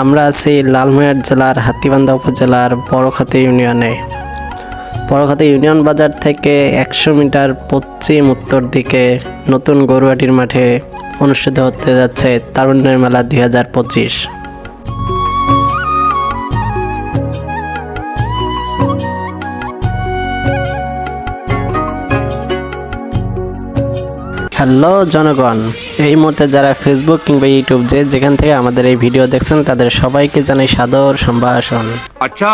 আমরা আছি লালমোহর জেলার হাতিবান্ধা উপজেলার বড়খাতি ইউনিয়নে। বড়খাতি ইউনিয়ন বাজার থেকে একশো মিটার পশ্চিম উত্তর দিকে নতুন গরুয়াটির মাঠে অনুষ্ঠিত হতে যাচ্ছে তারুণ্যের মেলা দুই হাজার পঁচিশ। হ্যালো জনগণ এই মুহূর্তে যারা ফেসবুক কিংবা ইউটিউব যে যেখান থেকে আমাদের এই ভিডিও দেখছেন তাদের সবাইকে জানাই সাদর সম্ভাষণ। আচ্ছা।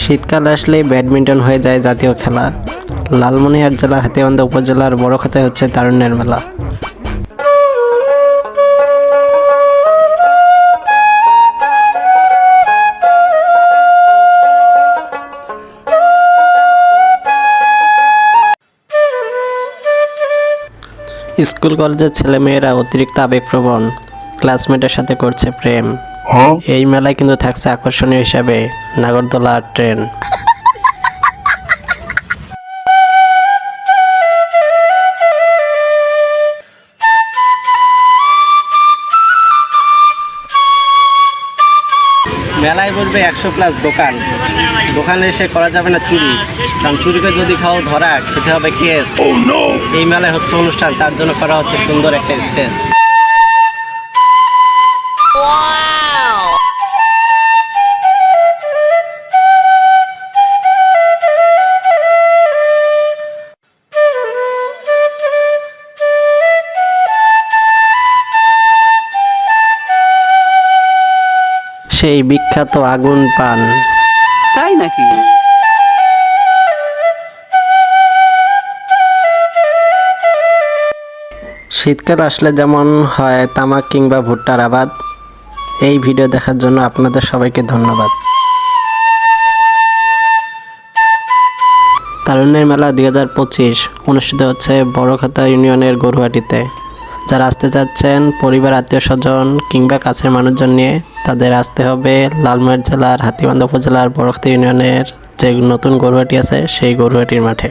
শীতকাল আসলে ব্যাডমিন্টন হয়ে যায় জাতীয় খেলা। লালমনিরহাট জেলার হাতিয়াবান্ধা উপজেলার বড় খাতায় হচ্ছে তারুণ্যের মেলা। স্কুল কলেজের ছেলেমেয়েরা অতিরিক্ত আবেগপ্রবণ ক্লাসমেটের সাথে করছে প্রেম। এই মেলায় কিন্তু থাকছে আকর্ষণীয় হিসাবে নাগরদোলা ট্রেন। মেলায় বলবে একশো প্লাস দোকান। দোকানে এসে করা যাবে না চুরি। কারণ চুরিকে যদি খাও ধরা খেতে হবে কেস। এই মেলায় হচ্ছে অনুষ্ঠান তার জন্য করা হচ্ছে সুন্দর একটা স্টেজ। সেই বিখ্যাত আগুন পান। তাই নাকি? শীতকাল আসলে যেমন হয় তামাক কিংবা ভুট্টার আবাদ এই ভিডিও দেখার জন্য আপনাদের সবাইকে ধন্যবাদ। তারুণ্যের মেলা দুই হাজার পঁচিশ অনুষ্ঠিত হচ্ছে বড়খাতা ইউনিয়নের গরুহাটিতে। যারা আসতে চাচ্ছেন পরিবার, আত্মীয় স্বজন কিংবা কাছের মানুষজন নিয়ে, তাদের আসতে হবে লালমোহর জেলার হাতিবান্ধা উপজেলার বরক্তি ইউনিয়নের যে নতুন গরুয়াটি আছে, সেই গরুয়াটির মাঠে।